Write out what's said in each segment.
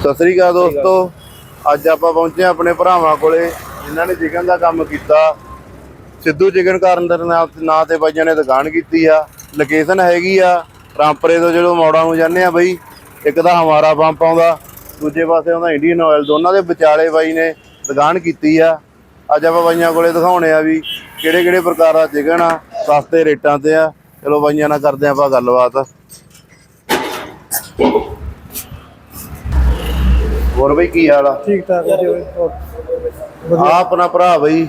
ਸਤਿ ਸ੍ਰੀ ਅਕਾਲ ਦੋਸਤੋ। ਅੱਜ ਆਪਾਂ ਪਹੁੰਚੇ ਹਾਂ ਆਪਣੇ ਭਰਾਵਾਂ ਕੋਲੇ, ਜਿਨ੍ਹਾਂ ਨੇ ਚਿਕਨ ਦਾ ਕੰਮ ਕੀਤਾ। ਸਿੱਧੂ ਚਿਕਨ ਕਰਨ ਦੇ ਨਾਂ ਨਾਂ ਤੇ ਬਾਈਆਂ ਨੇ ਦੁਕਾਨ ਕੀਤੀ ਆ। ਲੋਕੇਸ਼ਨ ਹੈਗੀ ਆ ਰਾਮਪਰੇ ਤੋਂ ਜਦੋਂ ਮੌੜਾਂ ਨੂੰ ਜਾਂਦੇ ਆ ਬਈ, ਇੱਕ ਤਾਂ ਹਮਾਰਾ ਪੰਪ ਆਉਂਦਾ, ਦੂਜੇ ਪਾਸੇ ਆਉਂਦਾ ਇੰਡੀਅਨ ਆਇਲ, ਦੋਨਾਂ ਦੇ ਵਿਚਾਲੇ ਬਾਈ ਨੇ ਦੁਕਾਨ ਕੀਤੀ ਆ। ਅੱਜ ਆਪਾਂ ਬਾਈਆਂ ਕੋਲੇ ਦਿਖਾਉਣੇ ਆ ਵੀ ਕਿਹੜੇ ਕਿਹੜੇ ਪ੍ਰਕਾਰ ਦਾ ਚਿਕਨ ਆ, ਸਸਤੇ ਰੇਟਾਂ ਤੇ ਆ। ਚਲੋ ਬਾਈਆਂ ਨਾਲ ਕਰਦੇ ਆਂ ਆਪਾਂ ਗੱਲਬਾਤ। ਹੋਰ ਬਈ ਕੀ ਹਾਲ ਆ? ਠੀਕ ਠਾਕ ਵਧੀਆ ਬਈ ਹੋਰ ਆ ਆਪਣਾ ਭਰਾ ਬਈ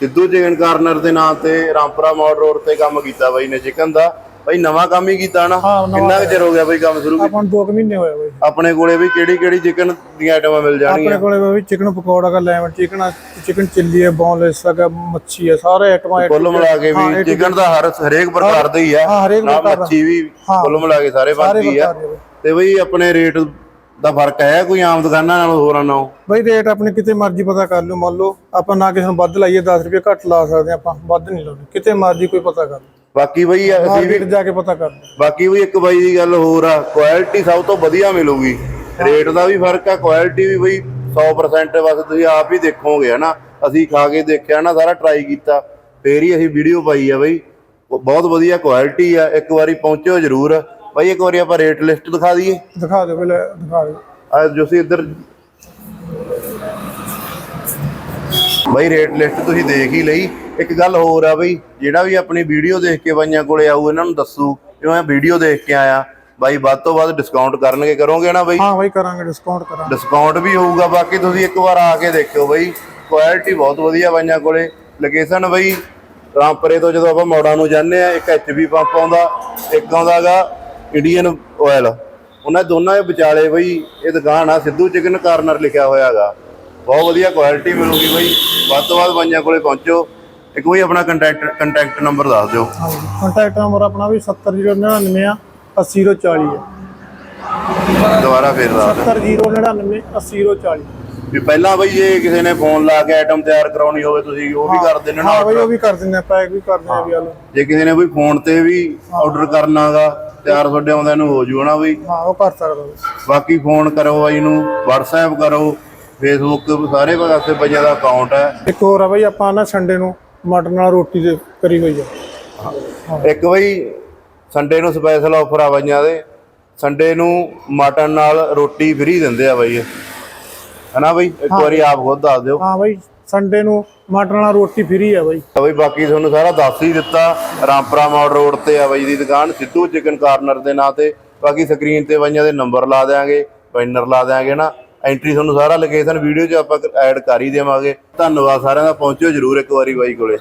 ਸਿੱਧੂ ਚਿਕਨ ਕਾਰਨਰ ਦੇ ਨਾਂ ਤੇ ਰਾਮਪੁਰਾ ਮੋੜ ਰੋਡ ਤੇ ਕੰਮ ਕੀਤਾ ਬਾਈ ਨੇ ਚਿਕਨ ਦਾ। ਬਈ ਨਵਾਂ ਕੰਮ ਹੀ ਕੀਤਾ ਨਾ? ਹਾਂ, ਨਵਾਂ ਕਿੰਨਾ ਕੁ ਚਿਰ ਹੋ ਗਿਆ ਬਈ ਕੰਮ ਸ਼ੁਰੂ ਕੀਤਾ? ਆਪਾਂ ਨੂੰ ਦੋ ਕੁ ਮਹੀਨੇ ਹੋਏ ਬਈ। ਆਪਣੇ ਕੋਲੇ ਵੀ ਕਿਹੜੀ ਕਿਹੜੀ ਚਿਕਨ ਦੀਆਂ ਆਈਟਮਾਂ ਮਿਲ ਆਪਣੇ ਜਾਣਗੀਆਂ ਕੋਲੇ ਬਈ ਚਿਕਨ ਪਕੌੜਾ ਦਾ ਲੈਮਨ ਚਿਕਨ ਚਿਕਨ ਚਿੱਲੀ ਹੈ ਬੋਨਲੈਸ ਹੈ ਮੱਛੀ ਹੈ ਸਾਰੇ ਆਈਟਮਾਂ ਕੁੱਲ ਮਿਲਾ ਕੇ ਹਾਂ, ਵੀ to ਚਿਕਨ ਦਾ ਹਰ ਹਰੇਕ ਪ੍ਰਕਾਰ ਦਾ ਹੀ ਆ। ਹਾਂ, ਹਰੇਕ ਨਾ ਪ੍ਰਕਾਰ ਦਾ। ਮੱਛੀ ਵੀ ਹਾਂ। ਕੁੱਲ ਮਿਲਾ ਕੇ ਸਾਰੇ ਸਾਰੇ ਬਣਦੀ ਆ। ਪ੍ਰਕਾਰ ਦੇ ਬਈ। ਤੇ ਬਈ ਆਪਣੇ ਰੇਟ ਦਾ ਫ਼ਰਕ ਹੈ ਕੋਈ ਆਮ ਦੁਕਾਨਾਂ ਨਾਲੋਂ ਹੋਰਾਂ ਨਾਲੋਂ ਬਈ ਰੇਟ ਆਪਣੇ ਕਿਤੇ ਮਰਜ਼ੀ ਪਤਾ ਕਰ ਲਿਓ ਮੰਨ ਲਓ ਆਪਾਂ ਨਾ ਕਿਸੇ ਨੂੰ ਵੱਧ ਲਾਈਏ 10 ਰੁਪਏ ਘੱਟ ਲਾ ਸਕਦੇ ਆਪਾਂ ਵੱਧ ਨਹੀਂ ਲਾਉਂਦੇ ਕਿਤੇ ਮਰਜ਼ੀ ਕੋਈ ਪਤਾ ਕਰ ਲਓ। ਬਾਕੀ ਬਈ ਅਸੀਂ ਵੀ ਮਾਰਕੀਟ ਜਾ ਕੇ ਪਤਾ ਕਰ ਲਓ। ਬਾਕੀ ਵੀ ਇੱਕ ਬਾਈ ਦੀ ਗੱਲ ਹੋਰ ਆ ਕੁਆਲਿਟੀ ਸਭ ਤੋਂ ਵਧੀਆ ਮਿਲੂਗੀ। ਰੇਟ ਦਾ ਵੀ ਫ਼ਰਕ ਆ ਕੁਆਲਿਟੀ ਵੀ ਬਈ 100% ਬਸ ਤੁਸੀਂ ਆਪ ਹੀ ਦੇਖੋਗੇ ਹਨਾ? ਅਸੀਂ ਖਾ ਕੇ ਦੇਖਿਆ ਨਾ ਸਾਰਾ ਟਰਾਈ ਕੀਤਾ ਫੇਰ ਹੀ ਅਸੀਂ ਵੀਡੀਓ ਪਾਈ ਆ ਬਈ। ਬਹੁਤ ਵਧੀਆ ਕੁਆਲਿਟੀ ਆ ਇੱਕ ਵਾਰੀ ਪਹੁੰਚਿਓ ਜ਼ਰੂਰ। ਬਾਈ ਇੱਕ ਵਾਰੀ ਆਪਾਂ ਰੇਟ ਲਿਸਟ ਦਿਖਾ ਦਈਏ। ਦਿਖਾ ਦਿਓ ਪਹਿਲੇ ਦਿਖਾ ਦਿਓ। ਆ ਜੋ ਸੀ ਇੱਧਰ। ਬਈ ਰੇਟ ਲਿਸਟ ਤੁਸੀਂ ਦੇਖ ਹੀ ਲਈ। ਇੱਕ ਗੱਲ ਹੋਰ ਆ ਬਈ ਜਿਹੜਾ ਵੀ ਆਪਣੀ ਵੀਡੀਓ ਦੇਖ ਕੇ ਬਾਈਆਂ ਕੋਲੇ ਆਊ ਇਹਨਾਂ ਨੂੰ ਦੱਸੂ ਕਿ ਮੈਂ ਵੀਡੀਓ ਦੇਖ ਕੇ ਆਇਆ। ਬਾਈ ਵੱਧ ਤੋਂ ਵੱਧ ਡਿਸਕਾਊਂਟ ਕਰਨਗੇ ਕਰੋਗੇ ਨਾ ਬਈ? ਹਾਂ ਬਈ ਕਰਾਂਗੇ ਡਿਸਕਾਊਂਟ ਕਰਾਂਗੇ। ਡਿਸਕਾਊਂਟ ਵੀ ਹੋਊਗਾ ਬਾਕੀ ਤੁਸੀਂ ਇੱਕ ਵਾਰ ਆ ਕੇ ਦੇਖਿਓ ਬਈ। ਕੁਆਲਿਟੀ ਬਹੁਤ ਵਧੀਆ ਬਾਈਆਂ ਕੋਲੇ। ਲੋਕੇਸ਼ਨ ਬਈ ਰਾਮਪਰੇ ਤੋਂ ਜਦੋਂ ਆਪਾਂ ਮੋੜਾਂ ਨੂੰ ਜਾਂਦੇ ਆ ਇੱਕ ਐਚਪੀ ਪੰਪ ਆਉਂਦਾ ਇੱਕ ਆਉਂਦਾਗਾ ਇੰਡੀਅਨ ਆਇਲ ਉਹਨਾਂ ਦੋਨਾਂ ਦੇ ਵਿਚਾਲੇ ਬਈ ਇਹ ਦੁਕਾਨ ਆ ਸਿੱਧੂ ਚਿਕਨ ਕਾਰਨਰ ਲਿਖਿਆ ਹੋਇਆਗਾ ਬਹੁਤ ਵਧੀਆ ਕੁਆਲਿਟੀ ਮਿਲੂਗੀ ਬਈ। ਵੱਧ ਤੋਂ ਵੱਧ ਬਾਈਆਂ ਕੋਲੇ ਪਹੁੰਚੋ। ਇੱਕ ਬਈ ਆਪਣਾ ਕੰਟੈਕਟ ਕੰਟੈਕਟ ਨੰਬਰ ਦੱਸ ਦਿਓ। ਕੰਟੈਕਟ ਨੰਬਰ ਆਪਣਾ ਵੀ 70099 ਆ 80040 ਹੈ ਦੁਬਾਰਾ ਫੇਰ ਦੱਸ ਦਿਓ। 70099 80040 ਵੀ ਪਹਿਲਾਂ ਬਈ ਜੇ ਕਿਸੇ ਨੇ ਫੋਨ ਲਾ ਕੇ ਆਈਟਮ ਤਿਆਰ ਕਰਾਉਣੀ ਹੋਵੇ ਤੁਸੀਂ ਉਹ ਵੀ ਕਰ ਦਿੰਦੇ ਨਾ ਹਾਂ ਬਈ? ਉਹ ਵੀ ਕਰ ਦਿੰਦੇ ਆ ਪੈਕ ਵੀ ਕਰ ਦਿੰਦੇ ਆ ਵੀ ਹਲੋ ਜੇ ਕਿਸੇ ਨੇ ਕੋਈ ਫੋਨ ਤੇ ਵੀ ਆਰਡਰ ਕਰਨਾਗਾ ਤਿਆਰ ਤੁਹਾਡੇ ਆਉਂਦਿਆਂ ਨੂੰ ਹੋ ਜੂ ਨਾ ਬਈ। ਹਾਂ ਉਹ ਕਰ ਸਕਦਾ ਬਈ। ਬਾਕੀ ਫੋਨ ਕਰੋ ਬਾਈ ਨੂੰ WhatsApp ਕਰੋ Facebook ਸਾਰੇ ਪਾਸੇ ਬੱਚਿਆਂ ਦਾ ਅਕਾਊਂਟ ਹੈ। ਇੱਕ ਹੋਰ ਆ ਬਈ ਆਪਾਂ ਨਾ ਸੰਡੇ ਨੂੰ ਮਟਨ ਨਾਲ ਰੋਟੀ ਦੇ ਕਰੀ ਹੋਈ ਆ। ਇੱਕ ਬਈ ਸੰਡੇ ਨੂੰ ਸਪੈਸ਼ਲ ਆਫਰ ਆ ਬਾਈਆਂ ਦੇ। ਸੰਡੇ ਨੂੰ ਮਟਨ ਨਾਲ ਰੋਟੀ ਫ੍ਰੀ ਦਿੰਦੇ ਆ ਬਾਈ। ਹਨਾ ਬਈ? ਇੱਕ ਵਾਰੀ ਆਪ ਖੁਦ ਦੱਸ ਦਿਓ। ਹਾਂ ਬਈ ਸੰਡੇ ਨੂੰ ਮਟਨ ਨਾਲ ਰੋਟੀ ਫਰੀ ਆ ਬਈ। ਬਈ ਬਾਕੀ ਤੁਹਾਨੂੰ ਸਾਰਾ ਦੱਸ ਹੀ ਦਿੱਤਾ ਰਾਮਪੁਰਾ ਮੋੜ ਰੋਡ ਤੇ ਆ ਬਾਈ ਦੀ ਦੁਕਾਨ ਸਿੱਧੂ ਚਿਕਨ ਕਾਰਨਰ ਦੇ ਨਾਂ ਤੇ। ਬਾਕੀ ਸਕਰੀਨ ਤੇ ਬਾਈਆਂ ਦੇ ਨੰਬਰ ਲਾ ਦੇਾਂਗੇ ਬੈਨਰ ਲਾ ਦੇਾਂਗੇ ਨਾ। ਐਂਟਰੀ ਤੁਹਾਨੂੰ ਸਾਰਾ ਲੋਕੇਸ਼ਨ ਵੀਡੀਓ 'ਚ ਆਪਾਂ ਐਡ ਕਰ ਹੀ ਦੇਵਾਂਗੇ। ਧੰਨਵਾਦ ਸਾਰਿਆਂ ਦਾ ਪਹੁੰਚਿਓ ਜਰੂਰ ਇੱਕ ਵਾਰੀ ਬਾਈ ਕੋਲੇ।